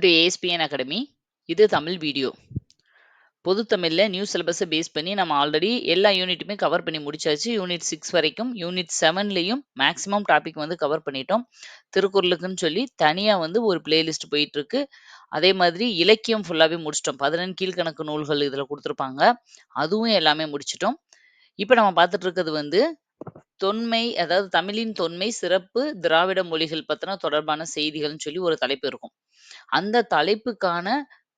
Welcome to ASPN academy இது Tamil video. பொது தமிழில் நியூ சிலபஸை பேஸ் பண்ணி நம்ம ஆல்ரெடி எல்லா யூனிட்டுமே கவர் பண்ணி முடிச்சாச்சு. யூனிட் சிக்ஸ் வரைக்கும் யூனிட் செவன்லேயும் மேக்ஸிமம் டாபிக் வந்து கவர் பண்ணிட்டோம். திருக்குறளுக்குன்னு சொல்லி தனியாக வந்து ஒரு பிளேலிஸ்ட் போயிட்டுருக்கு. அதே மாதிரி இலக்கியம் ஃபுல்லாகவே முடிச்சிட்டோம். பதினெண் கீழ்கணக்கு நூல்கள் இதில் கொடுத்துருப்பாங்க. அதுவும் எல்லாமே முடிச்சிட்டோம். இப்போ நம்ம பார்த்துட்டு இருக்கிறது வந்து தொன்மை அதாவது தமிழின் தொன்மை சிறப்பு திராவிட மொழிகள் பத்தின தொடர்பான செய்திகள்னு சொல்லி ஒரு தலைப்பு இருக்கும். அந்த தலைப்புக்கான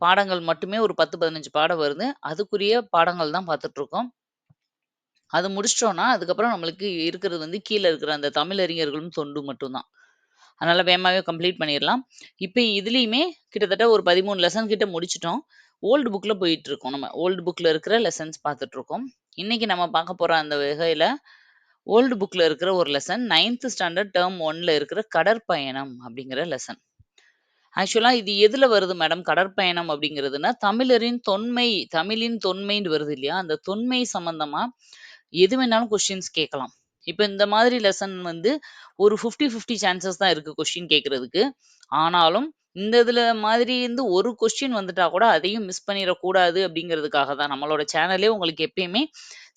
பாடங்கள் மட்டுமே ஒரு பத்து பதினஞ்சு பாடம் வருது. அதுக்குரிய பாடங்கள் தான் பார்த்துட்டு இருக்கோம் அது முடிச்சிட்டோம்னா அதுக்கப்புறம் நம்மளுக்கு இருக்கிறது வந்து கீழே இருக்கிற அந்த தமிழறிஞர்களும் தொண்டு மட்டும்தான். அதனால வேகமாகவே கம்ப்ளீட் பண்ணிடலாம். இப்போ இதுலேயுமே கிட்டத்தட்ட ஒரு பதிமூணு லெசன் கிட்ட முடிச்சிட்டோம். ஓல்டு புக்கில் போயிட்டு இருக்கோம் நம்ம. ஓல்டு புக்கில் இருக்கிற லெசன்ஸ் பார்த்துட்டு இருக்கோம் இன்னைக்கு நம்ம பார்க்க போகிற அந்த வகையில் ஓல்டு புக்கில் இருக்கிற ஒரு லெசன் நைன்த் ஸ்டாண்டர்ட் டேர்ம் ஒன்ல இருக்கிற கடற்பயணம் அப்படிங்கிற லெசன் ஆக்சுவலாக இது எதில் வருது மேடம் கடற்பயணம் அப்படிங்கிறதுனா தமிழரின் தொன்மை தமிழின் தொன்மைன்னு வருது இல்லையா? அந்த தொன்மை சம்மந்தமாக எது வேணாலும் கொஸ்டின்ஸ் கேட்கலாம் இப்போ இந்த மாதிரி லெசன் வந்து ஒரு ஃபிஃப்டி ஃபிஃப்டி சான்சஸ் தான் இருக்குது கொஸ்டின் கேட்குறதுக்கு ஆனாலும் இந்த இதில் மாதிரி இருந்து ஒரு கொஸ்டின் வந்துட்டா கூட அதையும் மிஸ் பண்ணிடக்கூடாது அப்படிங்கிறதுக்காக தான். நம்மளோட சேனலே உங்களுக்கு எப்பயுமே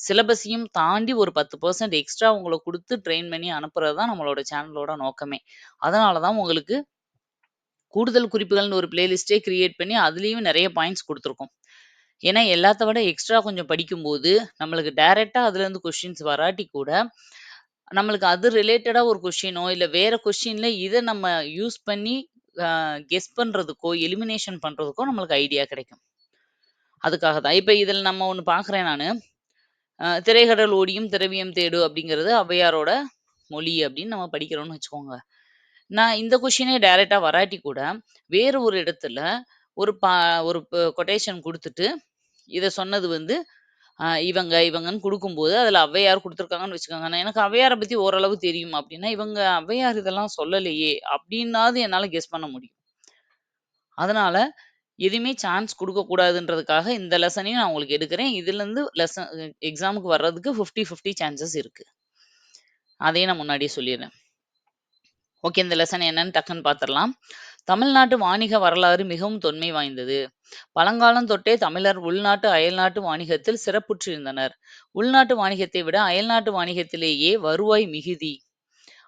சிலபஸையும் தாண்டி ஒரு பத்து பர்சன்ட் எக்ஸ்ட்ரா உங்களை கொடுத்து ட்ரெயின் பண்ணி அனுப்புறது தான் நம்மளோட சேனலோட நோக்கமே. அதனால தான் உங்களுக்கு கூடுதல் குறிப்புகள்னு ஒரு பிளேலிஸ்டே கிரியேட் பண்ணி அதுலேயும் நிறைய பாயிண்ட்ஸ் கொடுத்துருக்கோம். ஏன்னா எல்லாத்த விட எக்ஸ்ட்ரா கொஞ்சம் படிக்கும்போது நம்மளுக்கு டைரெக்டாக அதுலேருந்து கொஸ்டின்ஸ் வராட்டி கூட நம்மளுக்கு அது ரிலேட்டடாக ஒரு கொஸ்டினோ இல்லை வேற கொஸ்டின்ல இதை நம்ம யூஸ் பண்ணி கெஸ் பண்ணுறதுக்கோ எலிமினேஷன் பண்ணுறதுக்கோ நம்மளுக்கு ஐடியா கிடைக்கும். அதுக்காக தான். இப்போ இதில் நம்ம ஒன்று பார்க்குறேன் நான். "திரைகடல் ஓடியும் திரவியம் தேடு அப்படிங்கிறது ஔவையாரோட மொழி அப்படின்னு நம்ம படிக்கிறோம்னு வச்சுக்கோங்க. நான் இந்த கொஷினே டைரக்டா வராட்டி கூட வேறு ஒரு இடத்துல ஒரு பா ஒரு கொட்டேஷன் கொடுத்துட்டு இதை சொன்னது வந்து இவங்க இவங்கன்னு கொடுக்கும்போது அதுல ஔவையார் கொடுத்துருக்காங்கன்னு வச்சுக்கோங்க. நான் எனக்கு ஔவையாரை பத்தி ஓரளவு தெரியும் அப்படின்னா இவங்க ஔவையார் இதெல்லாம் சொல்லலையே அப்படின்னாவது என்னால கெஸ் பண்ண முடியும். அதனால எதுவுமே சான்ஸ் கொடுக்கக்கூடாதுன்றதுக்காக இந்த லெசனையும் நான் உங்களுக்கு எடுக்கிறேன். இதுலேருந்து லெசன் எக்ஸாமுக்கு வர்றதுக்கு ஃபிஃப்டி ஃபிஃப்டி சான்சஸ் இருக்கு. அதையும் நான் முன்னாடியே சொல்லிடுறேன். ஓகே இந்த லெசன் என்னன்னு டக்குன்னு பார்த்துடலாம் தமிழ்நாட்டு வாணிக வரலாறு மிகவும் தொன்மை வாய்ந்தது. பழங்காலம் தொட்டே தமிழர் உள்நாட்டு அயல்நாட்டு வாணிகத்தில் சிறப்புற்றிருந்தனர். உள்நாட்டு வாணிகத்தை விட அயல்நாட்டு வாணிகத்திலேயே வருவாய் மிகுதி.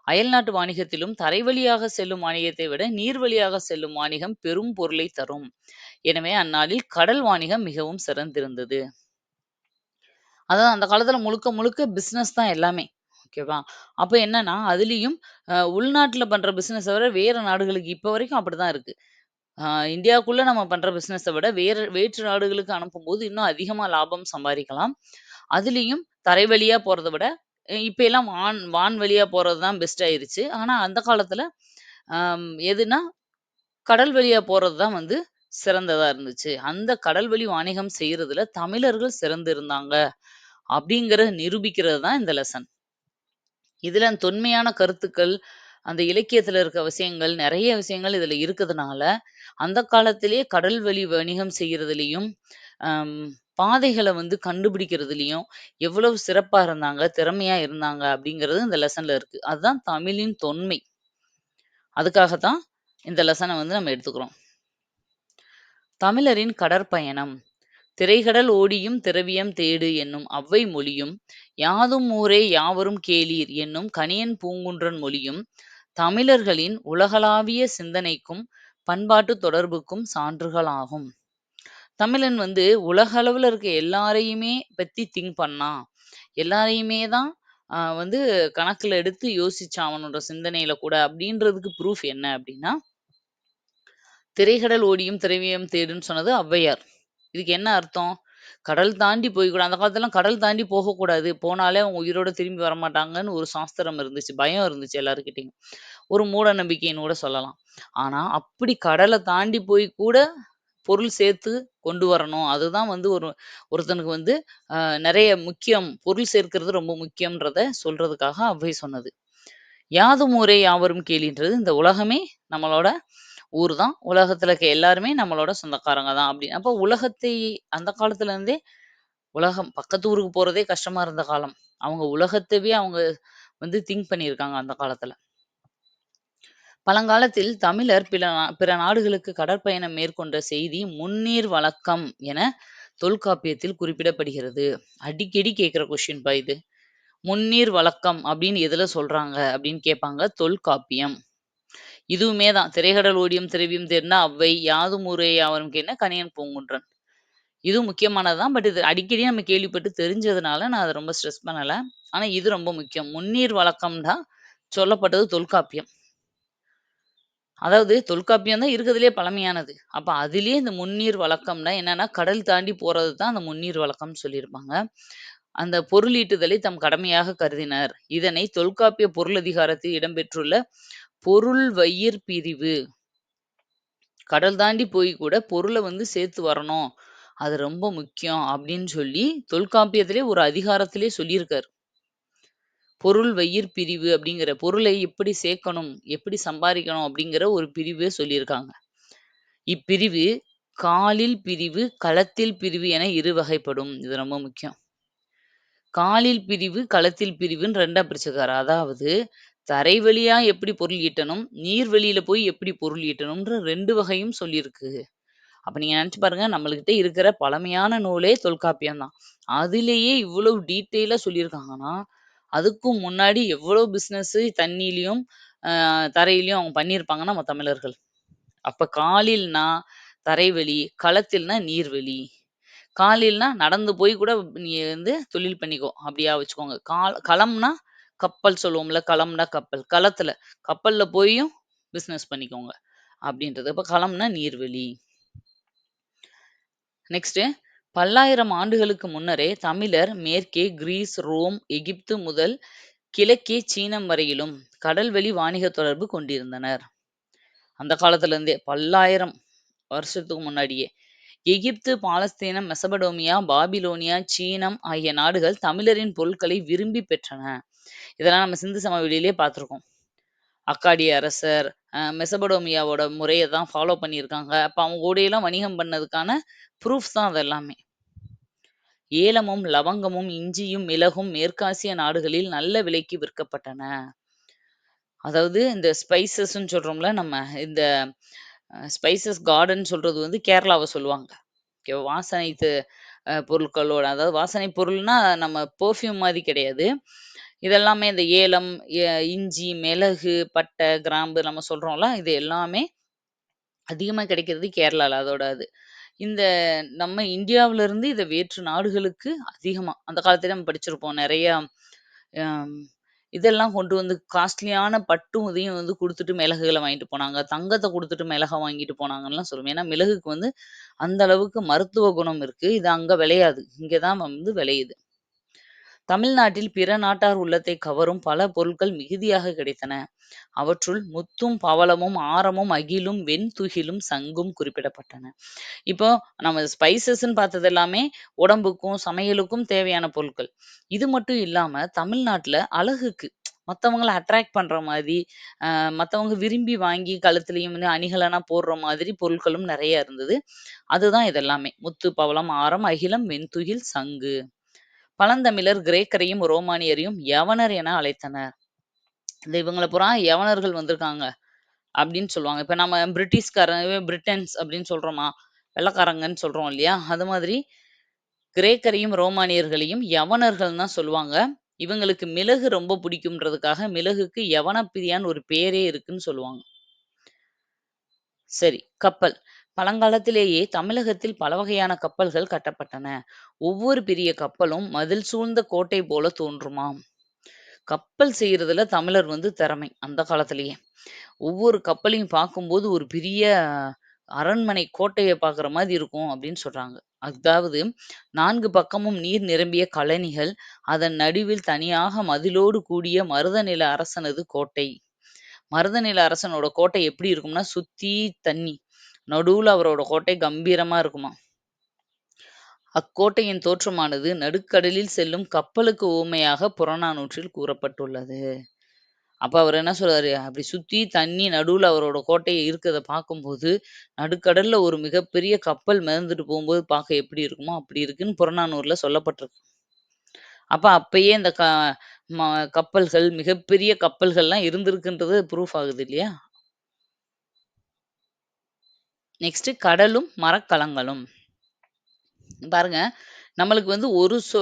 அயல்நாட்டு வாணிகத்திலும் தரை வழியாக செல்லும் வாணிகத்தை விட நீர் வழியாக செல்லும் வாணிகம் பெரும் பொருளை தரும். எனவே அந்நாளில் கடல் வாணிகம் மிகவும் சிறந்திருந்தது. அதான் அந்த காலத்துல முழுக்க முழுக்க பிசினஸ் தான் எல்லாமே. ஓகேவா அப்ப என்னன்னா அதுலயும் அஹ் உள்நாட்டுல பண்ற பிசினஸ விட வேற நாடுகளுக்கு இப்ப வரைக்கும் அப்படிதான் இருக்கு. ஆஹ் இந்தியாவுக்குள்ள நம்ம பண்ற பிசினஸ விட வேற வேற்று நாடுகளுக்கு அனுப்பும்போது இன்னும் அதிகமா லாபம் சம்பாதிக்கலாம். அதுலயும் தரை வழியா போறத விட இப்ப எல்லாம் வான் வான் வழியா போறது தான் பெஸ்ட் ஆயிருச்சு. ஆனா அந்த காலத்துல ஆஹ் எதுனா கடல் வழியா போறது தான் வந்து சிறந்ததா இருந்துச்சு. அந்த கடல் வழி வாணிகம் செய்யறதுல தமிழர்கள் சிறந்து இருந்தாங்க அப்படிங்கிற நிரூபிக்கிறது தான் இந்த லெசன் இதுல தொன்மையான கருத்துக்கள் அந்த இலக்கியத்துல இருக்க விஷயங்கள் நிறைய விஷயங்கள் இதுல இருக்கிறதுனால அந்த காலத்திலேயே கடல் வழி வணிகம் செய்கிறதுலையும் பாதைகளை வந்து கண்டுபிடிக்கிறதுலயும் எவ்வளவு சிறப்பா இருந்தாங்க திறமையா இருந்தாங்க அப்படிங்கிறது இந்த லெசன்ல இருக்கு. அதுதான் தமிழின் தொன்மை. அதுக்காகத்தான் இந்த லெசனை வந்து நம்ம எடுத்துக்கிறோம். தமிழரின் கடற்பயணம். திரைகடல் ஓடியும் திரவியம் தேடு என்னும் அவ்வை மொழியும் யாதும் ஊரே யாவரும் கேளீர் என்னும் கணியன் பூங்குன்றன் மொழியும் தமிழர்களின் உலகளாவிய சிந்தனைக்கும் பண்பாட்டு தொடர்புக்கும் சான்றுகளாகும். தமிழன் வந்து உலக இருக்க எல்லாரையுமே பத்தி திங்க் பண்ணான் எல்லாரையுமே தான் ஆஹ் வந்து கணக்குல எடுத்து யோசிச்சான் அவனோட சிந்தனையில கூட அப்படின்றதுக்கு ப்ரூஃப் என்ன அப்படின்னா திரைகடல் ஓடியும் திரவியம் தேடுன்னு சொன்னது ஔவையார். இதுக்கு என்ன அர்த்தம்? கடல் தாண்டி போய் அந்த காலத்துல கடல் தாண்டி போகக்கூடாது. போனாலே அவங்க உயிரோட திரும்பி வரமாட்டாங்கன்னு ஒரு சாஸ்திரம் இருந்துச்சு பயம் இருந்துச்சு எல்லாருக்கிட்டையும் ஒரு மூட நம்பிக்கைன்னு கூட சொல்லலாம். ஆனா அப்படி கடலை தாண்டி போய் கூட பொருள் சேர்த்து கொண்டு வரணும். அதுதான் வந்து ஒரு ஒருத்தனுக்கு வந்து ஆஹ் நிறைய முக்கியம். பொருள் சேர்க்கிறது ரொம்ப முக்கியம்ன்றத சொல்றதுக்காக அவ்வை சொன்னது. யாதும் ஊரே யாவரும் கேளின்றது இந்த உலகமே நம்மளோட ஊர் தான். உலகத்துல இருக்க எல்லாருமே நம்மளோட சொந்தக்காரங்க தான். அப்படி அப்போ உலகத்தை அந்த காலத்துல இருந்தே உலகம் பக்கத்து ஊருக்கு போறதே கஷ்டமா இருந்த காலம். அவங்க உலகத்தவே அவங்க வந்து திங்க் பண்ணியிருக்காங்க அந்த காலத்துல. பழங்காலத்தில் தமிழர் பிற நா- பிற நாடுகளுக்கு கடற்பயணம் மேற்கொண்ட செய்தி முன்னீர் வழக்கம் என தொல்காப்பியத்தில் குறிப்பிடப்படுகிறது. அடிக்கடி கேட்குற கொஸ்டின் பா இது. முன்னீர் வழக்கம் அப்படின்னு எதுல சொல்றாங்க அப்படின்னு கேட்பாங்க தொல்காப்பியம். இதுவுமே தான். திரைகடல் ஓடியும் திரவியும் தேர்னா அவ்வை யாதும் ஊரே யாவரும் கேன கணியன் பூங்குன்றன். இது முக்கியமானதுதான் பட் இது அடிக்கடி நம்ம கேள்விப்பட்டு தெரிஞ்சதுனால நான் அதை ரொம்ப ஸ்ட்ரெஸ் பண்ணலை. ஆனால் இது ரொம்ப முக்கியம். முன்னீர் வழக்கம் தான் சொல்லப்பட்டது தொல்காப்பியம். அதாவது தொல்காப்பியம் தான் இருக்கிறதுலே பழமையானது. அப்போ அதுலேயே இந்த முன்னீர் வழக்கம்னா என்னன்னா கடல் தாண்டி போறது தான் அந்த முன்னீர் வழக்கம்னு சொல்லியிருப்பாங்க. அந்த பொருளீட்டுதலை தம் கடமையாக கருதினார். இதனை தொல்காப்பிய பொருள் அதிகாரத்தில் இடம்பெற்றுள்ள பொருள் வயிர் பிரிவு. கடல் தாண்டி போய் கூட பொருளை வந்து சேர்த்து வரணும். அது ரொம்ப முக்கியம் அப்படின்னு சொல்லி தொல்காப்பியத்திலே ஒரு அதிகாரத்திலே சொல்லியிருக்கார். பொருள் வயிர் பிரிவு அப்படிங்கிற பொருளை எப்படி சேர்க்கணும் எப்படி சம்பாதிக்கணும் அப்படிங்கிற ஒரு பிரிவே சொல்லியிருக்காங்க. இப்பிரிவு காலில் பிரிவு களத்தில் பிரிவு என இரு வகைப்படும். இது ரொம்ப முக்கியம். காலில் பிரிவு களத்தில் பிரிவுன்னு ரெண்டா பிரிச்சுக்காரு அதாவது தரை வழியா எப்படி பொருள் ஈட்டணும் நீர் வெளியில போய் எப்படி பொருள் ஈட்டணும்ன்ற ரெண்டு வகையும் சொல்லியிருக்கு. அப்ப நீங்க நினைச்சு பாருங்க நம்மள்கிட்ட இருக்கிற பழமையான நூலே தொல்காப்பியம் தான். அதுலயே இவ்வளவு டீட்டெயிலா சொல்லியிருக்காங்கன்னா அதுக்கும் முன்னாடி எவ்வளவு பிசினஸ் தண்ணியிலயும் ஆஹ் தரையிலயும் அவங்க பண்ணியிருப்பாங்க நம்ம தமிழர்கள். அப்ப காலில்னா தரைவழி களத்தில்னா நீர்வழி காலில்னா நடந்து போய் கூட நீ வந்து தொழில் பண்ணிக்கோ. அப்படியா வச்சுக்கோங்க. கால் களம்னா கப்பல் சொல்லுவோம்ல களம்னா கப்பல். களத்துல கப்பல்ல போயும் பிசினஸ் பண்ணிக்கோங்க அப்படின்றது. அப்ப களம்னா நீர்வழி. நெக்ஸ்ட் பல்லாயிரம் ஆண்டுகளுக்கு முன்னரே தமிழர் மேற்கே கிரீஸ் ரோம் எகிப்து முதல் கிழக்கே சீனம் வரையிலும் கடல்வெளி வாணிக தொடர்பு கொண்டிருந்தனர். அந்த காலத்துல இருந்தே பல்லாயிரம் வருஷத்துக்கு முன்னாடியே எகிப்து பாலஸ்தீனம் மெசபடோமியா பாபிலோனியா சீனம் ஆகிய நாடுகள் தமிழரின் பொருட்களை விரும்பி பெற்றன. இதெல்லாம் நம்ம சிந்து சமவெளியிலே பார்த்திருக்கோம். அக்காடிய அரசர் அஹ் மெசபடோமியாவோட முறையை தான் ஃபாலோ பண்ணியிருக்காங்க. அப்ப அவங்க கூடையெல்லாம் வணிகம் பண்ணதுக்கான ப்ரூஃப் தான் அது எல்லாமே ஏலமும் லவங்கமும் இஞ்சியும் மிளகும் மேற்காசிய நாடுகளில் நல்ல விலைக்கு விற்கப்பட்டன. அதாவது இந்த ஸ்பைசஸ்ன்னு சொல்றோம்ல நம்ம இந்த ஸ்பைசஸ் கார்டன் சொல்றது வந்து கேரளாவை சொல்லுவாங்க. ஓகே வாசனை து- பொருட்களோட அதாவது வாசனை பொருள்னா நம்ம பெர்ஃப்யூம் மாதிரி கிடையாது. இதெல்லாமே இந்த ஏலம் எ- இஞ்சி மிளகு பட்டை கிராம்பு நம்ம சொல்றோம்ல இது எல்லாமே அதிகமா கிடைக்கிறது கேரளால அதோட அது. இந்த நம்ம இந்தியாவுல இருந்து இதை வேற்று நாடுகளுக்கு அதிகமா அந்த காலத்திலே நம்ம படிச்சிருப்போம். நிறையா ஆம், இதெல்லாம் கொண்டு வந்து காஸ்ட்லியான பட்டும் இதையும் வந்து கொடுத்துட்டு மிளகுகளை வாங்கிட்டு போனாங்க. தங்கத்தை கொடுத்துட்டு மிளகை வாங்கிட்டு போனாங்கலாம் சொல்லுவோம். ஏன்னா மிளகுக்கு வந்து அந்த அளவுக்கு மருத்துவ குணம் இருக்கு. இது அங்க விளையாது. இங்கதான் வந்து விளையுது. தமிழ்நாட்டில் பிற நாட்டார் உள்ளத்தை கவரும் பல பொருட்கள் மிகுதியாக கிடைத்தன. அவற்றுள் முத்தும் பவளமும் ஆரமும் அகிலும் வெண்துகிலும் சங்கும் குறிப்பிடப்பட்டன. இப்போ நம்ம ஸ்பைசஸ்ன்னு பார்த்தது எல்லாமே உடம்புக்கும் சமையலுக்கும் தேவையான பொருட்கள். இது மட்டும் இல்லாம தமிழ்நாட்டுல அழகுக்கு மற்றவங்களை அட்ராக்ட் பண்ற மாதிரி ஆஹ் விரும்பி வாங்கி கழுத்துலயும் வந்து அணிகலனா போடுற மாதிரி பொருட்களும் நிறைய இருந்தது. அதுதான் இதெல்லாமே. முத்து பவளம் ஆரம் அகிலம் வெண்துகில் சங்கு. பழந்தமிழர் கிரேக்கரையும் ரோமானியரையும் யவனர் என அழைத்தனர். இந்த இவங்களை புறா யவனர்கள் வந்திருக்காங்க அப்படின்னு சொல்லுவாங்க. இப்ப நம்ம பிரிட்டிஷ்காரன் பிரிட்டன்ஸ் அப்படின்னு சொல்றோமா? வெள்ளக்காரங்கன்னு சொல்றோம் இல்லையா? அது மாதிரி கிரேக்கரையும் ரோமானியர்களையும் யவனர்கள் தான் சொல்லுவாங்க. இவங்களுக்கு மிளகு ரொம்ப பிடிக்கும்ன்றதுக்காக மிளகுக்கு யவனப்பிரியான்னு ஒரு பேரே இருக்குன்னு சொல்லுவாங்க. சரி கப்பல். பழங்காலத்திலேயே தமிழகத்தில் பல வகையான கப்பல்கள் கட்டப்பட்டன. ஒவ்வொரு பெரிய கப்பலும் மதில் சூழ்ந்த கோட்டை போல தோன்றுமாம். கப்பல் செய்யறதுல தமிழர் வந்து திறமை அந்த காலத்திலேயே. ஒவ்வொரு கப்பலையும் பார்க்கும்போது ஒரு பெரிய அரண்மனை கோட்டையை பார்க்குற மாதிரி இருக்கும் அப்படின்னு சொல்றாங்க. அதாவது நான்கு பக்கமும் நீர் நிரம்பிய கழனிகள் அதன் நடுவில் தனியாக மதிலோடு கூடிய மருதநில அரசனது கோட்டை. மருதநில அரசனோட கோட்டை எப்படி இருக்கும்னா சுத்தி தண்ணி. நடுவுல அவரோட கோட்டை கம்பீரமா இருக்குமா? அக்கோட்டையின் தோற்றமானது நடுக்கடலில் செல்லும் கப்பலுக்கு உவமையாக புறநானூற்றில் கூறப்பட்டுள்ளது. அப்ப அவர் என்ன சொல்றாரு? அப்படி சுத்தி தண்ணி நடுவுல அவரோட கோட்டையை இருக்கிறத பார்க்கும்போது நடுக்கடல்ல ஒரு மிகப்பெரிய கப்பல் மிதந்துட்டு போகும்போது பார்க்க எப்படி இருக்குமோ அப்படி இருக்குன்னு புறநானூர்ல சொல்லப்பட்டிருக்கு. அப்ப அப்பயே இந்த க ம கப்பல்கள் மிகப்பெரிய கப்பல்கள்லாம் இருந்திருக்குன்றது ப்ரூஃப் ஆகுது இல்லையா? நெக்ஸ்ட் கடலும் மரக்கலங்களும். பாருங்க நம்மளுக்கு வந்து ஒரு சொ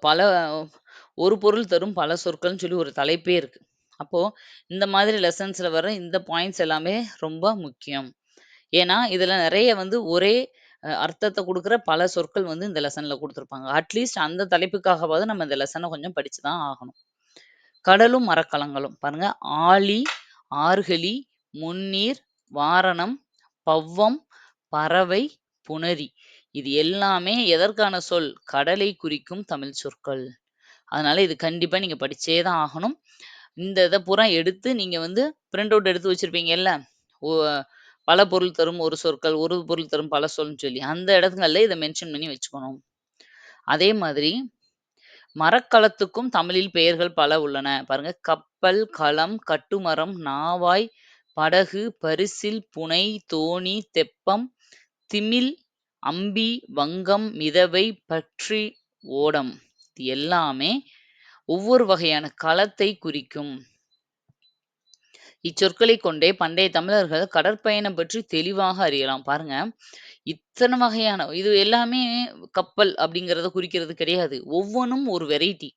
பல ஒரு பொருள் தரும் பல சொற்கள்னு சொல்லி ஒரு தலைப்பே இருக்கு. அப்போ இந்த மாதிரி லெசன்ஸ்ல வர இந்த பாயிண்ட்ஸ் எல்லாமே ரொம்ப முக்கியம். ஏன்னா இதுல நிறைய வந்து ஒரே அர்த்தத்தை கொடுக்குற பல சொற்கள் வந்து இந்த லெசன்ல கொடுத்துருப்பாங்க. அட்லீஸ்ட் அந்த தலைப்புக்காகவாவது நம்ம இந்த லெசனை கொஞ்சம் படிச்சுதான் ஆகணும். கடலும் மரக்கலங்களும். பாருங்க ஆழி ஆர்கலி முன்னீர் வாரணம் பவ்வம் பறவை புணரி. இது எல்லாமே எதற்கான சொல்? கடலை குறிக்கும் தமிழ் சொற்கள். அதனால இது கண்டிப்பா நீங்க படிச்சே தான் ஆகணும். இந்த இதை பூரா எடுத்து நீங்க வந்து பிரிண்ட் அவுட் எடுத்து வச்சிருப்பீங்கல்ல? ஓ- பல பொருள் தரும் ஒரு சொற்கள் ஒரு பொருள் தரும் பல சொல்னு சொல்லி அந்த இடத்துல இதை மென்ஷன் பண்ணி வச்சுக்கணும். அதே மாதிரி மரக்கலத்துக்கும் தமிழில் பெயர்கள் பல உள்ளன. பாருங்க கப்பல் களம் கட்டுமரம் நாவாய் படகு பரிசில் புனை தோணி தெப்பம் திமில் அம்பி வங்கம் மிதவை பற்றி ஓடம். இது எல்லாமே ஒவ்வொரு வகையான களத்தை குறிக்கும். இச்சொற்களை கொண்டே பண்டைய தமிழர்கள் கடற்பயணம் பற்றி தெளிவாக அறியலாம். பாருங்க. இத்தனை வகையான இது எல்லாமே கப்பல் அப்படிங்கறத குறிக்கிறது கிடையாது. ஒவ்வொன்றும் ஒரு வெரைட்டி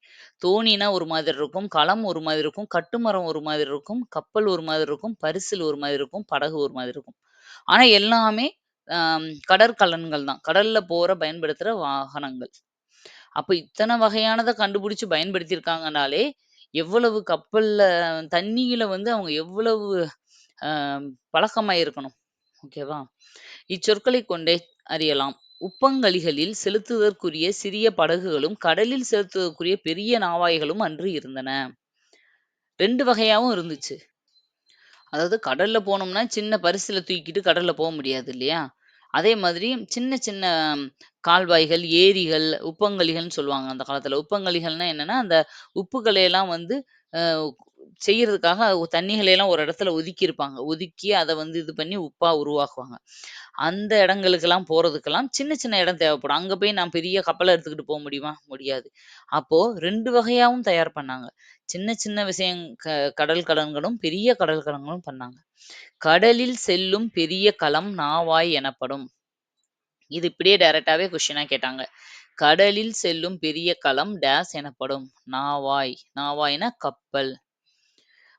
தோணினா ஒரு மாதிரி இருக்கும் களம் ஒரு மாதிரி இருக்கும் கட்டுமரம் ஒரு மாதிரி இருக்கும் கப்பல் ஒரு மாதிரி இருக்கும் பரிசில் ஒரு மாதிரி இருக்கும் படகு ஒரு மாதிரி இருக்கும். ஆனா எல்லாமே கடற்கலன்கள் தான். கடல்ல போற பயன்படுத்துற வாகனங்கள். அப்ப இத்தனை வகையானதை கண்டுபிடிச்சு பயன்படுத்தியிருக்காங்கனாலே எவ்வளவு கப்பல்ல தண்ணியில வந்து அவங்க எவ்வளவு ஆஹ் பழக்கமாயிருக்கணும். ஓகேவா? இச்சொற்களை கொண்டே அறியலாம். உப்பங்கழிகளில் செலுத்துவதற்குரிய சிறிய படகுகளும் கடலில் செலுத்துவதற்குரிய பெரிய நாவாய்களும் அன்று இருந்தன. ரெண்டு வகையாவும் இருந்துச்சு. அதாவது கடல்ல போனோம்னா சின்ன பரிசுல தூக்கிட்டு கடல்ல போக முடியாது இல்லையா? அதே மாதிரி சின்ன சின்ன கால்வாய்கள் ஏரிகள் உப்பங்கழிகள்னு சொல்லுவாங்க அந்த காலத்துல. உப்பங்கழிகள்னா என்னன்னா அந்த உப்புகளை எல்லாம் வந்து அஹ், செய்யறதுக்காக தண்ணிகளை எல்லாம் ஒரு இடத்துல ஒதுக்கி இருப்பாங்க ஒதுக்கி அதை வந்து இது பண்ணி உப்பா உருவாக்குவாங்க. அந்த இடங்களுக்கெல்லாம் போறதுக்கெல்லாம் சின்ன சின்ன இடம் தேவைப்படும். அங்க போய் நான் பெரிய கப்பலை எடுத்துக்கிட்டு போக முடியுமா? முடியாது. அப்போ ரெண்டு வகையாவும் தயார் பண்ணாங்க. சின்ன சின்ன விஷயம் க- கடல் கடன்களும் பெரிய கடல் கடன்களும் பண்ணாங்க. கடலில் செல்லும் பெரிய களம் நாவாய் எனப்படும். இது இப்படியே டைரக்டாவே கொஸ்டினா கேட்டாங்க. கடலில் செல்லும் பெரிய களம் டேஸ் எனப்படும். நாவாய். நாவாய்னா கப்பல்.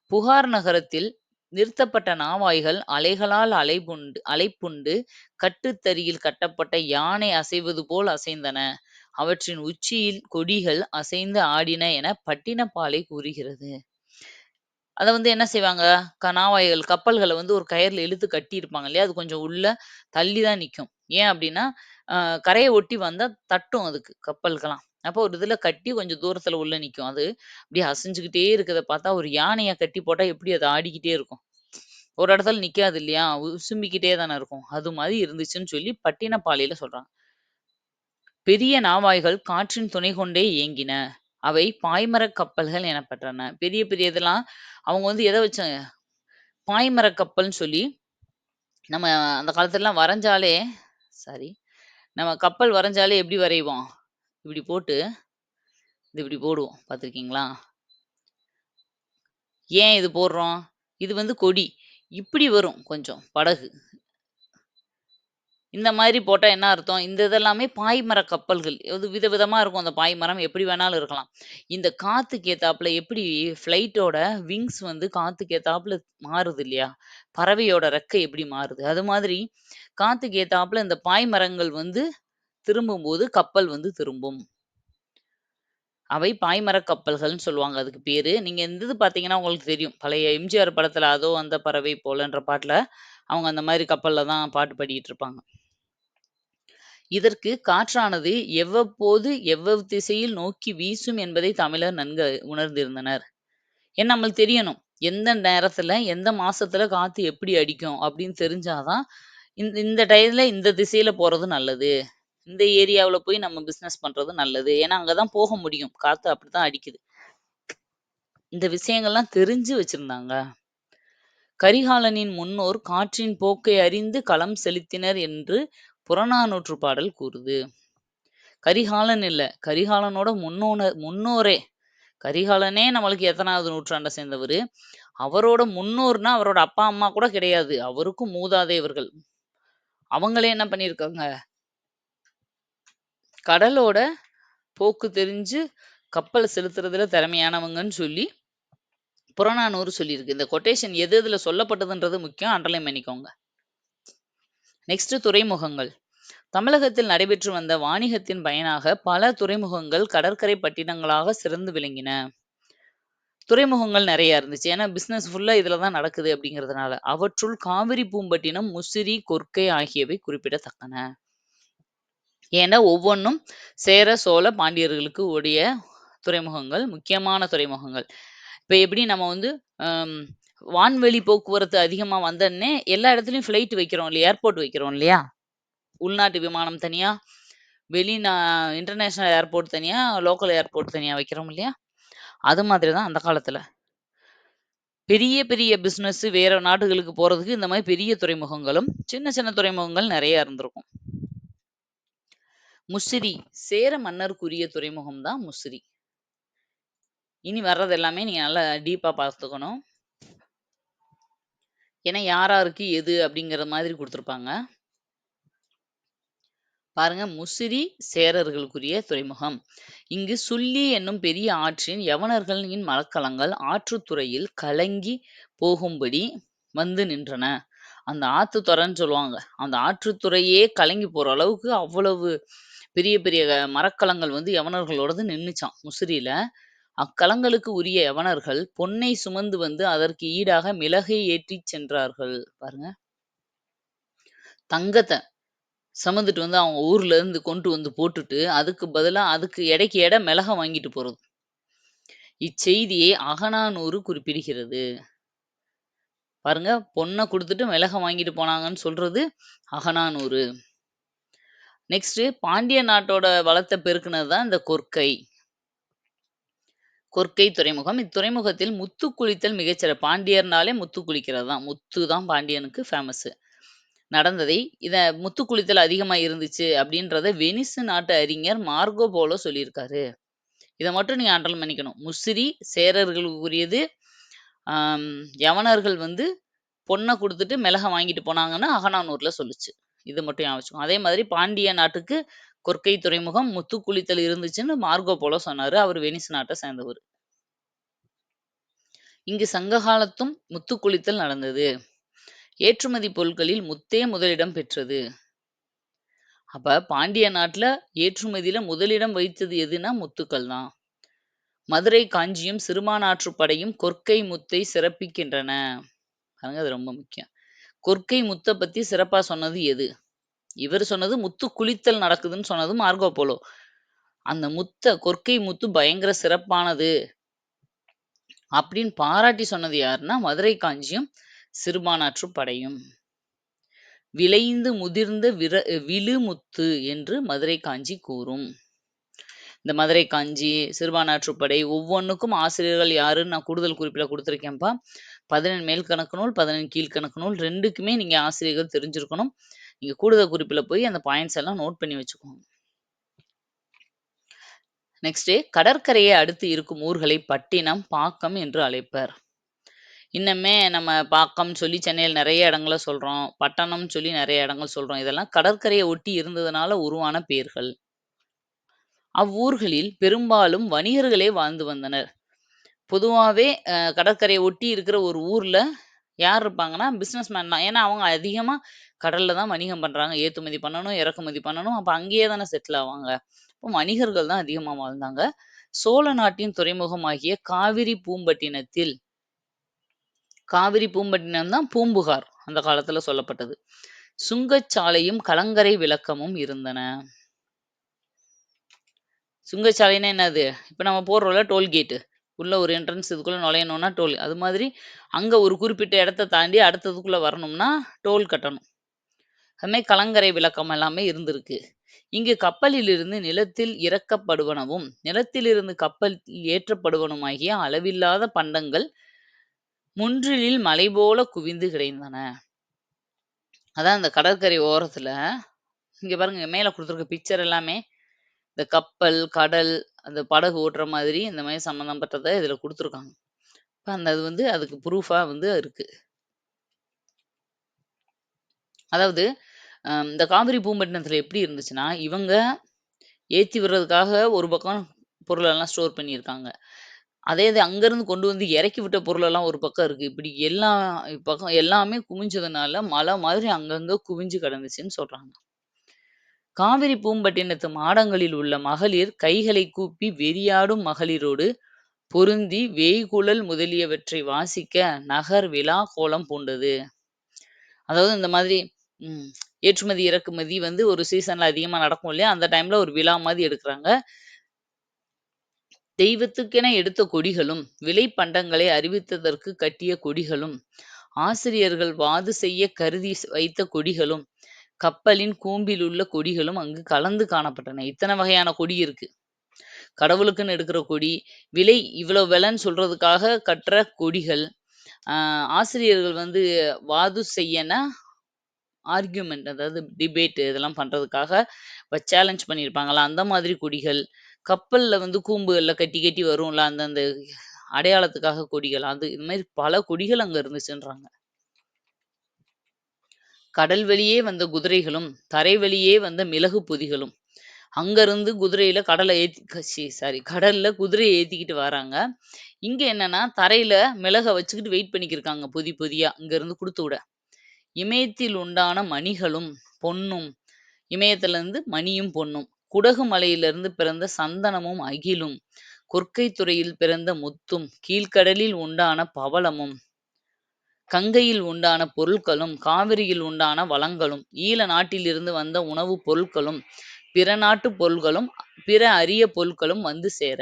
புகார் நகரத்தில் நிறுத்தப்பட்ட நாவாய்கள் அலைகளால் அலைபுண்டு அலைப்புண்டு கட்டுத்தறியில் கட்டப்பட்ட யானை அசைவது போல் அசைந்தன அவற்றின் உச்சியில் கொடிகள் அசைந்து ஆடின என பட்டினப்பாலை கூறுகிறது அத வந்து என்ன செய்வாங்க க நாவாய்கள் வந்து ஒரு கயிறுல இழுத்து கட்டியிருப்பாங்க இல்லையா? அது கொஞ்சம் உள்ள தள்ளி தான் நிக்கும். ஏன் அப்படின்னா கரையை ஒட்டி வந்தா தட்டும் அதுக்கு கப்பலுக்கெல்லாம். அப்போ ஒரு இதுல கட்டி கொஞ்சம் தூரத்துல உள்ள நிக்கும். அது அப்படியே அசைஞ்சுகிட்டே இருக்கிறத பார்த்தா, ஒரு யானையை கட்டி போட்டா எப்படி அது ஆடிக்கிட்டே இருக்கும்? ஒரு இடத்துல நிக்காது இல்லையா? உசும்பிக்கிட்டே தானே இருக்கும். அது மாதிரி இருந்துச்சுன்னு சொல்லி பட்டினப்பாலையில சொல்றாங்க. பெரிய நாவாய்கள் காற்றின் துணை கொண்டே இயங்கின. அவை பாய்மரக் கப்பல்கள் எனப்பட்டன. பெரிய பெரிய இதெல்லாம் அவங்க வந்து எத வச்சாங்க பாய்மரக் கப்பல்ன்னு சொல்லி நம்ம அந்த காலத்துலலாம் வரைஞ்சாலே சாரி நம்ம கப்பல் வரைஞ்சாலே எப்படி வரைவோம்? இப்படி போட்டு இது இப்படி போடுவோம். பார்த்துருக்கீங்களா? ஏன் இது போடுறோம்? இது வந்து கொடி. இப்படி வரும் கொஞ்சம் படகு. இந்த மாதிரி போட்டா என்ன அர்த்தம்? இந்த இதெல்லாமே பாய்மர கப்பல்கள். எது விதவிதமா இருக்கும் அந்த பாய்மரம். எப்படி வேணாலும் இருக்கலாம். இந்த காத்துக்கு ஏத்தாப்புல எப்படி ஃப்ளைட்டோட விங்ஸ் வந்து காத்துக்கு ஏத்தாப்புல மாறுது இல்லையா? பறவையோட ரெக்கை எப்படி மாறுது? அது மாதிரி காத்துக்கு ஏத்தாப்புல இந்த பாய்மரங்கள் வந்து திரும்பும்போது கப்பல் வந்து திரும்பும். அவை பாய்மரக் கப்பல்கள்னு சொல்லுவாங்க அதுக்கு பேரு. நீங்க இந்த இது பார்த்தீங்கன்னா உங்களுக்கு தெரியும். பழைய எம்ஜிஆர் படத்துல "அதோ அந்த பறவை போலன்ற" பாட்டுல அவங்க அந்த மாரி கப்பல்ல தான் பாட்டு பாடிட்டு இருப்பாங்க. இதற்கு காற்றானது எவ்வப்போது எவ்வளவு திசையில் நோக்கி வீசும் என்பதை தமிழர் நன்கு உணர்ந்திருந்தனர். ஏன்னா நம்மளுக்கு தெரியணும். எந்த நேரத்துல, எந்த மாசத்துல காத்து எப்படி அடிக்கும் அப்படின்னு தெரிஞ்சா தான், இந்த இந்த டயத்துல இந்த திசையில போறது நல்லது. இந்த ஏரியாவுல போய் நம்ம பிசினஸ் பண்றது நல்லது. ஏன்னா அங்கே தான் போக முடியும். காற்று அப்படி தான் அடிக்குது. இந்த விஷயங்கள்லாம் தெரிஞ்சு வச்சிருந்தாங்க. கரிகாலனின் முன்னோர் காற்றின் போக்கை அறிந்து களம் செலுத்தினர் என்று புறநானூற்று பாடல் கூறுது. கரிகாலன் இல்ல. கரிகாலனோட முன்னோன முன்னோரே. கரிகாலனே நம்மளுக்கு எத்தனாவது நூற்றாண்டை சேர்ந்தவரு. அவரோட முன்னோர்னா அவரோட அப்பா, அம்மா கூட கிடையாது. அவருக்கும் மூதாதேவர்கள் அவங்களே என்ன பண்ணியிருக்காங்க கடலோட போக்கு தெரிஞ்சு கப்பல் செலுத்துறதுல திறமையானவங்கன்னு சொல்லி புறநானூறு சொல்லியிருக்கு. இந்த கொட்டேஷன் எது இதில் சொல்லப்பட்டதுன்றது முக்கியம். அண்டர்லைன் பண்ணிக்கோங்க. நெக்ஸ்ட் துறைமுகங்கள். தமிழகத்தில் நடைபெற்று வந்த வாணிகத்தின் பயனாக பல துறைமுகங்கள் கடற்கரை பட்டினங்களாக சிறந்து விளங்கின. துறைமுகங்கள் நிறைய இருந்துச்சு. ஏன்னா பிசினஸ் ஃபுல்லா இதுல தான் நடக்குது அப்படிங்கிறதுனால. அவற்றுள் காவிரி பூம்பட்டினம் முசிறி கொர்க்கை ஆகியவை குறிப்பிடத்தக்கன. ஏன்னா ஒவ்வொன்றும் சேர சோழ பாண்டியர்களுக்கு உடைய துறைமுகங்கள் முக்கியமான துறைமுகங்கள். இப்போ எப்படி நம்ம வந்து வான்வெளி போக்குவரத்து அதிகமா வந்தோடனே எல்லா இடத்துலையும் ஃப்ளைட் வைக்கிறோம் இல்லையா? ஏர்போர்ட் வைக்கிறோம் இல்லையா? உள்நாட்டு விமானம் தனியா வெளிநா இன்டர்நேஷ்னல் ஏர்போர்ட் தனியா லோக்கல் ஏர்போர்ட் தனியா வைக்கிறோம் இல்லையா? அது மாதிரி தான் அந்த காலத்துல. பெரிய பெரிய பிஸ்னஸ் வேற நாடுகளுக்கு போறதுக்கு இந்த மாதிரி பெரிய துறைமுகங்களும் சின்ன சின்ன துறைமுகங்கள் நிறைய இருந்திருக்கும். முசிறி சேர மன்னருக்குரிய துறைமுகம் தான் முசிறி. இனி வர்றது எல்லாமே நீங்க நல்லா டீப்பா பார்த்துக்கணும். ஏன்னா யார் யாருக்கு எது அப்படிங்கிற மாதிரி கொடுத்துருப்பாங்க. பாருங்க முசிறி சேரர்களுக்குரிய துறைமுகம். இங்கு சுள்ளி என்னும் பெரிய ஆற்றின் யவனர்களின் மலக்கலங்கள் ஆற்றுத்துறையில் கலங்கி போகும்படி வந்து நின்றன. அந்த ஆத்துத்துறைன்னு சொல்லுவாங்க. அந்த ஆற்றுத்துறையே கலங்கி போற அளவுக்கு அவ்வளவு பெரிய பெரிய மரக்கலங்கள் வந்து யவனர்களோடது நின்றுச்சான் முசிறியில. அக்கலங்களுக்கு உரிய யவனர்கள் பொன்னை சுமந்து வந்து அதற்கு ஈடாக மிளகை ஏற்றிச் சென்றார்கள். பாருங்க. தங்கத்தை சுமந்துட்டு வந்து அவங்க ஊர்ல இருந்து கொண்டு வந்து போட்டுட்டு அதுக்கு பதிலாக அதுக்கு எடைக்கு எடை மிளகை வாங்கிட்டு போறது. இச்செய்தியை அகனானூறு குறிப்பிடுகிறது. பாருங்க. பொண்ணை கொடுத்துட்டு மிளகை வாங்கிட்டு போனாங்கன்னு சொல்றது அகனானூறு நெக்ஸ்ட் பாண்டிய நாட்டோட வளத்தை பெருக்குனது தான் இந்த கொர்க்கை கொர்க்கை துறைமுகம். இத்துறைமுகத்தில் முத்து குளித்தல் மிகச்சிற பாண்டியர்னாலே முத்து குளிக்கிறது தான். முத்து தான் பாண்டியனுக்கு ஃபேமஸ் நடந்ததை இத முத்து குளித்தல் அதிகமா இருந்துச்சு அப்படின்றத வெனிசு நாட்டு அறிஞர் மார்கோ போலோ சொல்லியிருக்காரு. இதை மட்டும் நீங்க அண்டல் பண்ணிக்கணும். முசிறி சேரர்களுக்குரியது யவனர்கள் வந்து பொண்ணை கொடுத்துட்டு மிளகை வாங்கிட்டு போனாங்கன்னு அகனானூர்ல சொல்லுச்சு. இது மட்டும் ஞாபகம் அதே மாதிரி பாண்டிய நாட்டுக்கு கொற்கை துறைமுகம் முத்து குளித்தல் இருந்துச்சுன்னு மார்கோ போலோ சொன்னாரு. அவர் வெனிஸ் நாட்டை சேர்ந்தவர். இங்கு சங்க காலத்தும் முத்து குளித்தல் நடந்தது. ஏற்றுமதி பொருட்களில் முத்தே முதலிடம் பெற்றது. அப்ப பாண்டிய நாட்டுல ஏற்றுமதியில முதலிடம் வைத்தது எதுனா முத்துக்கள் தான். மதுரை காஞ்சியும் சிறுமானாற்றுப்படையும் கொற்கை முத்தை சிறப்பிக்கின்றன. அதுங்க அது ரொம்ப முக்கியம். கொற்கை முத்த பத்தி சிறப்பா சொன்னது எது? இவர் சொன்னது முத்து குளித்தல் நடக்குதுன்னு சொன்னது மார்கோ போலோ. அந்த முத்த கொற்கை முத்து பயங்கர சிறப்பானது அப்படின்னு பாராட்டி சொன்னது யாருன்னா மதுரை காஞ்சியும் சிறுபானாற்று படையும். விளைந்து முதிர்ந்த விர விழுமுத்து என்று மதுரை காஞ்சி கூறும். இந்த மதுரை காஞ்சி சிறுபானாற்றுப்படை ஒவ்வொன்றுக்கும் ஆசிரியர்கள் யாருன்னு நான் கூடுதல் குறிப்பில் கொடுத்துருக்கேன்ப்பா. பதினெண் மேல் கணக்கு நூல் பதினெண் கீழ்கணக்கு நூல் ரெண்டுக்குமே நீங்கள் ஆசிரியர்கள் தெரிஞ்சிருக்கணும். நீங்கள் கூடுதல் குறிப்பில் போய் அந்த பாயிண்ட்ஸ் எல்லாம் நோட் பண்ணி வச்சுக்கோங்க. நெக்ஸ்ட் கடற்கரையை அடுத்து இருக்கும் ஊர்களை பட்டினம் பாக்கம் என்று அழைப்பர். இன்னுமே நம்ம பாக்கம் சொல்லி சென்னையில் நிறைய இடங்களை சொல்றோம். பட்டணம் சொல்லி நிறைய இடங்கள் சொல்றோம். இதெல்லாம் கடற்கரையை ஒட்டி இருந்ததுனால உருவான பேர்கள். அவ்வூர்களில் பெரும்பாலும் வணிகர்களே வாழ்ந்து வந்தனர். பொதுவாவே கடற்கரையை ஒட்டி இருக்கிற ஒரு ஊர்ல யார் இருப்பாங்கன்னா பிசினஸ் மேன் தான். ஏன்னா அவங்க அதிகமா கடல்ல தான் வணிகம் பண்றாங்க. ஏற்றுமதி பண்ணணும் இறக்குமதி பண்ணணும். அப்ப அங்கேயே தானே செட்டில் ஆவாங்க. இப்போ வணிகர்கள் தான் அதிகமா வாழ்ந்தாங்க. சோழ நாட்டின் துறைமுகமாகிய காவிரி பூம்பட்டினத்தில் காவிரி பூம்பட்டினம் தான் பூம்புகார் அந்த காலத்துல சொல்லப்பட்டது. சுங்கச்சாலையும் கலங்கரை விளக்கமும் இருந்தன. சுங்கச்சாலைன்னா என்னது? இப்ப நம்ம போடுறோம்ல டோல்கேட்டு. உள்ள ஒரு என்ட்ரன்ஸ் இதுக்குள்ள நுழையணும்னா டோல் அது மாதிரி அங்க ஒரு குறிப்பிட்ட இடத்த தாண்டி அடுத்ததுக்குள்ள வரணும்னா டோல் கட்டணும். அது மாதிரி கலங்கரை விளக்கம் எல்லாமே இருந்திருக்கு. இங்கு கப்பலிலிருந்து நிலத்தில் இறக்கப்படுவனவும் நிலத்திலிருந்து கப்பல் ஏற்றப்படுவனுமாகிய அளவில்லாத பண்டங்கள் முன்றிலில் மலை போல குவிந்து கிடைந்தன. அதான் இந்த கடற்கரை ஓரத்துல இங்க பாருங்க மேல கொடுத்துருக்க பிக்சர் எல்லாமே இந்த கப்பல் கடல் அந்த படகு ஓட்டுற மாதிரி இந்த மாதிரி சம்மந்தப்பட்டதை இதுல கொடுத்துருக்காங்க இப்ப அந்த அது வந்து அதுக்கு ப்ரூஃபா வந்து இருக்கு அதாவது அம் இந்த காவிரி பூம்பட்டினத்தில எப்படி இருந்துச்சுன்னா, இவங்க ஏத்தி விடுறதுக்காக ஒரு பக்கம் பொருளெல்லாம் ஸ்டோர் பண்ணியிருக்காங்க. அதே இது அங்கருந்து கொண்டு வந்து இறக்கி விட்ட பொருளெல்லாம் ஒரு பக்கம் இருக்கு. இப்படி எல்லா பக்கம் எல்லாமே குவிஞ்சதுனால, மலை மாதிரி அங்கங்க குவிஞ்சு கிடந்துச்சுன்னு சொல்றாங்க. காவிரி பூம்பட்டினத்து மாடங்களில் உள்ள மகளிர் கைகளை கூப்பி வெறியாடும் மகளிரோடு பொருந்தி வேய்குழல் முதலியவற்றை வாசிக்க நகர் விழா கோலம் பூண்டது. அதாவது இந்த மாதிரி உம் ஏற்றுமதி, இறக்குமதி வந்து ஒரு சீசன்ல அதிகமா நடக்கும் இல்லையா? அந்த டைம்ல ஒரு விழா மாதிரி எடுக்கிறாங்க தெய்வத்துக்கென எடுத்த கொடிகளும், விலை பண்டங்களை அறிவித்ததற்கு கட்டிய கொடிகளும், ஆசிரியர்கள் வாது செய்ய கருதி வைத்த கொடிகளும், கப்பலின் கூம்பிலுள்ள கொடிகளும் அங்கு கலந்து காணப்பட்டன. இத்தனை வகையான கொடி இருக்கு. கடவுளுக்குன்னு எடுக்கிற கொடி, விலை இவ்வளோ விலைன்னு சொல்றதுக்காக கட்டுற கொடிகள், ஆசிரியர்கள் வந்து வாது செய்யன ஆர்கியூமெண்ட் அதாவது டிபேட் இதெல்லாம் பண்றதுக்காக வ சேலஞ்ச் பண்ணியிருப்பாங்களா அந்த மாதிரி கொடிகள், கப்பலில் வந்து கூம்புகளில் கட்டி கட்டி வரும்ல, அந்தந்த அடையாளத்துக்காக கொடிகள், அது இது மாதிரி பல கொடிகள் அங்கே இருந்துச்சுன்றாங்க. கடல் வழியே வந்த குதிரைகளும், தரை வழியே வந்த மிளகு பொதிகளும், அங்கேருந்து குதிரையில கடலை ஏத்தி சாரி கடல்ல குதிரையை ஏத்திக்கிட்டு வராங்க. இங்க என்னன்னா, தரையில மிளக வச்சுக்கிட்டு வெயிட் பண்ணிக்கிருக்காங்க பொதி பொதியாக இங்கேருந்து குடுத்து விட. இமயத்தில் உண்டான மணிகளும், பொன்னும், இமயத்திலருந்து மணியும், பொன்னும், குடகு மலையிலிருந்து பிறந்த சந்தனமும், அகிலும், கொற்கை துறையில் பிறந்த முத்தும், கீழ்க்கடலில் உண்டான பவளமும், கங்கையில் உண்டான பொருள்களும், காவிரியில் உண்டான வளங்களும், ஈழ நாட்டிலிருந்து வந்த உணவுப் பொருள்களும், பிற நாட்டுப் பொருள்களும், பிற அரிய பொருள்களும் வந்து சேர,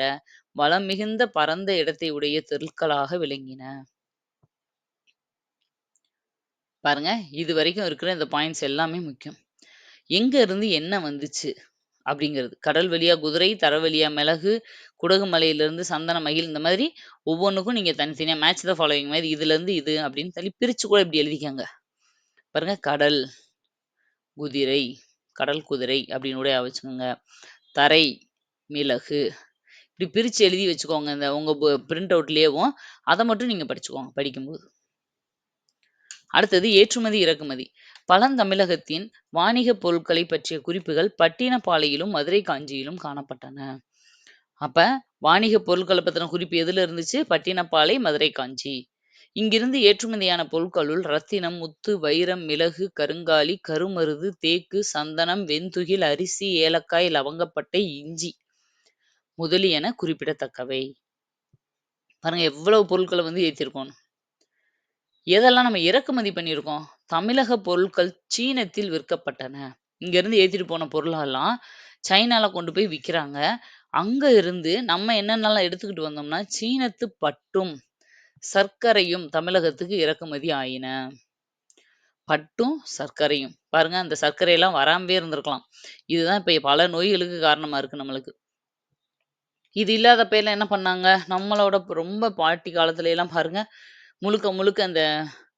வளம் மிகுந்த பரந்த இடத்தை உடைய தெருக்களாக விளங்கின. பாருங்க, இது வரைக்கும் இருக்கிற இந்த பாயிண்ட்ஸ் எல்லாமே முக்கியம். எங்க இருந்து என்ன வந்துச்சு? அப்படிங்கிறது. கடல் வழியா குதிரை, தர வழியா மிளகு, குடகு மலையிலிருந்து சந்தன மகிழ் இந்த மாதிரி ஒவ்வொன்றுக்கும் நீங்க தனித்தனியா மேட்ச் த மாதிரி இதுல இருந்து இது அப்படின்னு சொல்லி பிரிச்சு கூட இப்படி எழுதிக்கங்க. பாருங்க கடல், குதிரை, கடல் குதிரை அப்படின்னு கூட வச்சுக்கோங்க. தரை, மிளகு இப்படி பிரிச்சு எழுதி வச்சுக்கோங்க. இந்த உங்க பிரிண்ட் அவுட்லயேவும். அதை மட்டும் நீங்க படிச்சுக்கோங்க படிக்கும்போது. அடுத்தது ஏற்றுமதி, இறக்குமதி. பழந்தமிழகத்தின் வாணிகப் பொருட்களை பற்றிய குறிப்புகள் பட்டினப்பாலையிலும், மதுரை காஞ்சியிலும் காணப்பட்டன. அப்ப வாணிகப் பொருட்களை பத்தின குறிப்பு எதுல இருந்துச்சு? பட்டினப்பாலை, மதுரை காஞ்சி. இங்கிருந்து ஏற்றுமதியான பொருட்களுள் ரத்தினம், முத்து, வைரம், மிளகு, கருங்காலி, கருமருது, தேக்கு, சந்தனம், வெண்துகில், அரிசி, ஏலக்காய், லவங்கப்பட்டை, இஞ்சி முதலியன குறிப்பிடத்தக்கவை. பாருங்க எவ்வளவு பொருட்களை வந்து ஏற்றிருக்கோம் எதெல்லாம் நம்ம இறக்குமதி பண்ணியிருக்கோம்? தமிழக பொருட்கள் சீனத்தில் விற்கப்பட்டன. இங்கேருந்து ஏத்திட்டு போன பொருளெல்லாம் சைனால கொண்டு போய் விக்கிறாங்க. அங்க இருந்து நம்ம என்னென்னலாம் எடுத்துக்கிட்டு வந்தோம்னா, சீனத்து பட்டும், சர்க்கரையும் தமிழகத்துக்கு இறக்குமதி ஆயின. பட்டும், சர்க்கரையும். பாருங்க அந்த சர்க்கரையெல்லாம் வராமவே இருந்திருக்கலாம். இதுதான் இப்ப பல நோய்களுக்கு காரணமா இருக்கு நம்மளுக்கு. இது இல்லாத எல்லாம் என்ன பண்ணாங்க? நம்மளோட ரொம்ப பாட்டி காலத்துல எல்லாம் பாருங்க, முழுக்க முழுக்க அந்த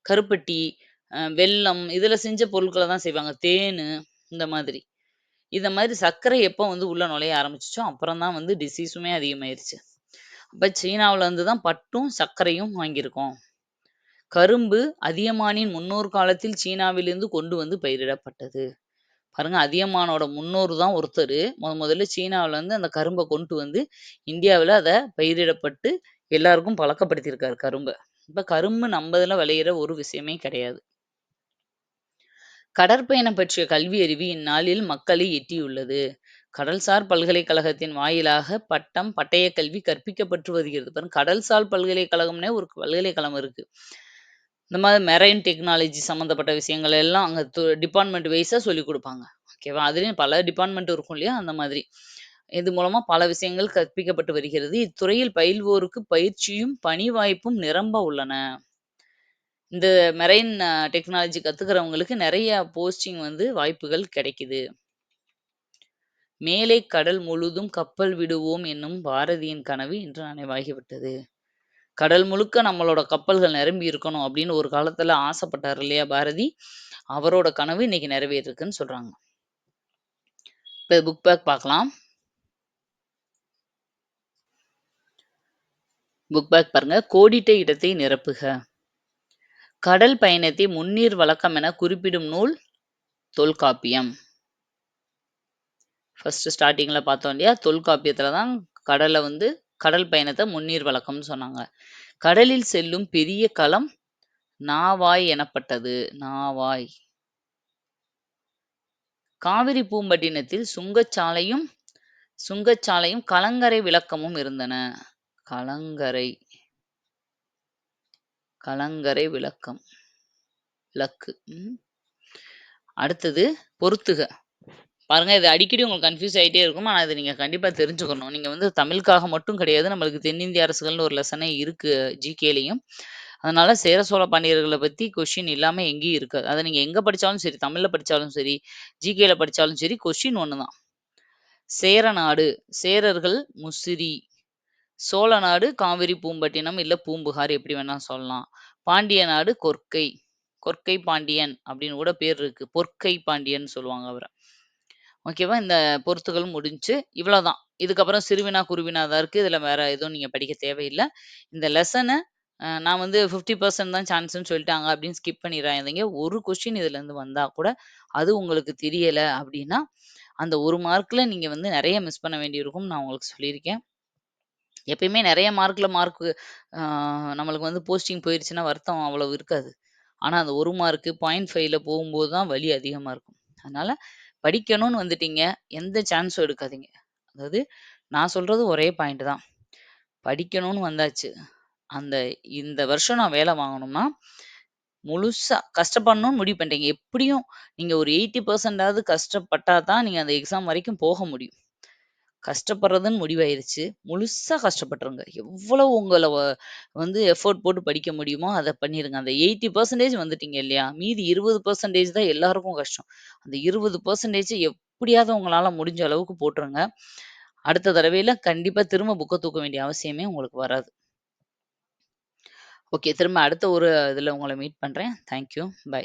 கருப்பட்டி, வெல்லம் இதில் செஞ்ச பொருட்களை தான் செய்வாங்க. தேன் இந்த மாதிரி. இந்த மாதிரி சர்க்கரை எப்போ வந்து உள்ள நுழைய ஆரம்பிச்சிச்சோ அப்புறம் தான் வந்து டிசீஸுமே அதிகமாயிருச்சு. அப்போ சீனாவிலேருந்து தான் பட்டும், சர்க்கரையும் வாங்கியிருக்கோம். கரும்பு அதியமானின் முன்னோர் காலத்தில் சீனாவிலிருந்து கொண்டு வந்து பயிரிடப்பட்டது. பாருங்க அதியமானோட முன்னோர் தான் ஒருத்தர் முத முதல்ல சீனாவிலேருந்து அந்த கரும்பை கொண்டு வந்து இந்தியாவில் அதை பயிரிடப்பட்டு எல்லாருக்கும் பழக்கப்படுத்தியிருக்காரு கரும்பை இப்ப கரும்பு நம்ம இதுல விளையிற ஒரு விஷயமே கிடையாது. கடற்பயணம் பற்றிய கல்வி அறிவு இந்நாளில் மக்களை எட்டியுள்ளது. கடல்சார் பல்கலைக்கழகத்தின் வாயிலாக பட்டம், பட்டயக் கல்வி கற்பிக்கப்பட்டு வருகிறது. பாருங்க கடல்சார் பல்கலைக்கழகம்னே ஒரு பல்கலைக்கழகம் இருக்கு. இந்த மாதிரி மெரைன் டெக்னாலஜி சம்மந்தப்பட்ட விஷயங்கள் எல்லாம் அங்க டிபார்ட்மெண்ட் வைஸாக சொல்லிக் குடுப்பாங்க. ஓகேவா? அதுலேயும் பல டிபார்ட்மெண்ட் இருக்கும் இல்லையா? அந்த மாதிரி. இது மூலமா பல விஷயங்கள் கற்பிக்கப்பட்டு வருகிறது. இத்துறையில் பயில்வோருக்கு பயிற்சியும், பணி வாய்ப்பும் நிரம்ப உள்ளன. இந்த மெரைன் டெக்னாலஜி கத்துக்கிறவங்களுக்கு நெறைய போஸ்டிங் வந்து வாய்ப்புகள் கிடைக்குது. மேலே கடல் முழுதும் கப்பல் விடுவோம் என்னும் பாரதியின் கனவு இன்று நனவாகிவிட்டது. கடல் முழுக்க நம்மளோட கப்பல்கள் நிரம்பி இருக்கணும் அப்படின்னு ஒரு காலத்துல ஆசைப்பட்டாரு இல்லையா பாரதி? அவரோட கனவு இன்னைக்கு நிறைவேறிருக்குன்னு சொல்றாங்க. இப்ப புக் பேக் பார்க்கலாம். புக் பேக் பாருங்க. கோடிட்ட இடத்தை நிரப்புக. கடல் பயணத்தை முன்னீர் வழக்கம் என குறிப்பிடும் நூல் தொல்காப்பியம். ஃபர்ஸ்ட் ஸ்டார்டிங்ல பார்த்தோம் இல்லையா? தொல்காப்பியத்துல தான் கடலை வந்து கடல் பயணத்தை முன்னீர் வழக்கம்னு சொன்னாங்க. கடலில் செல்லும் பெரிய கலம் நாவாய் எனப்பட்டது. நாவாய். காவிரி பூம்பட்டினத்தில் சுங்கச்சாலையும் சுங்கச்சாலையும் கலங்கரை விளக்கமும் இருந்தன. கலங்கரை கலங்கரை விளக்கம். விளக்கு. ம். அடுத்தது பொறுத்துக. பாருங்க இது அடிக்கடி உங்களுக்கு கன்ஃப்யூஸ் ஆகிட்டே இருக்கும். ஆனால் அதை நீங்கள் கண்டிப்பாக தெரிஞ்சுக்கணும். நீங்கள் வந்து தமிழுக்காக மட்டும் கிடையாது. நம்மளுக்கு தென்னிந்திய அரசுகள்னு ஒரு லெசனே இருக்கு ஜிகேலையும் அதனால சேர சோழ பாண்டியர்களை பத்தி கொஷின் இல்லாம எங்கேயும் இருக்காது. அதை நீங்க எங்க படிச்சாலும் சரி, தமிழ்ல படிச்சாலும் சரி, ஜிகேல படிச்சாலும் சரி, கொஷின் ஒன்று தான். சேரநாடு சேரர்கள் முசிறி. சோழ நாடு காவிரி பூம்பட்டினம் இல்லை பூம்புகார் எப்படி வேணா சொல்லலாம். பாண்டிய நாடு கொற்கை. கொற்கை பாண்டியன் அப்படின்னு கூட பேர் இருக்கு. பொற்கை பாண்டியன் சொல்லுவாங்க அவரை ஓகேவா? இந்த பொறுத்துகள் முடிஞ்சுச்சு. இவ்வளோதான். இதுக்கப்புறம் சிறுவினா, குருவினா தான் இருக்குது இதில் வேற எதுவும் நீங்கள் படிக்க தேவையில்லை இந்த லெசனை நான் வந்து 50% தான் சான்ஸ்னு சொல்லிட்டாங்க அப்படின்னு ஸ்கிப் பண்ணிடுறாங்க ஒரு கொஸ்டின் இதுலேருந்து வந்தால் கூட, அது உங்களுக்கு தெரியலை அப்படின்னா, அந்த ஒரு மார்க்கில் நீங்கள் வந்து நிறைய மிஸ் பண்ண வேண்டியிருக்கும். நான் உங்களுக்கு சொல்லியிருக்கேன். எப்பயுமே நிறைய மார்க்கில் மார்க்கு நம்மளுக்கு வந்து போஸ்டிங் போயிடுச்சுன்னா வருத்தம் அவ்வளவு இருக்காது. ஆனால் அந்த ஒரு மார்க்கு 0.5ல போகும்போது தான் வலி அதிகமாக இருக்கும். அதனால படிக்கணும்னு வந்துட்டீங்க. எந்த சான்ஸும் எடுக்காதீங்க. அதாவது நான் சொல்றது ஒரே பாயிண்ட் தான். படிக்கணும்னு வந்தாச்சு. அந்த இந்த வருஷம் நான் வேலை வாங்கணும்னா, முழுசா கஷ்டப்படணும்னு முடிவு பண்ணிட்டீங்க. எப்படியும் நீங்க ஒரு எயிட்டி பர்சன்டாவது கஷ்டப்பட்டா தான் நீங்க அந்த எக்ஸாம் வரைக்கும் போக முடியும். கஷ்டப்படுறதுன்னு முடிவாயிருச்சு. முழுசா கஷ்டப்பட்டுருங்க. எவ்வளவு உங்களை வந்து எஃபோர்ட் போட்டு படிக்க முடியுமோ, அதை பண்ணிடுங்க அந்த 80% வந்துட்டீங்க இல்லையா? மீதி 20% தான் எல்லாருக்கும் கஷ்டம். அந்த 20% எப்படியாவது உங்களால் முடிஞ்ச அளவுக்கு போட்டுருங்க. அடுத்த தடவையில கண்டிப்பாக திரும்ப புக்கை தூக்க வேண்டிய அவசியமே உங்களுக்கு வராது. ஓகே. திரும்ப அடுத்த ஒரு இதில் உங்களை மீட் பண்ணுறேன் தேங்க் யூ. பை.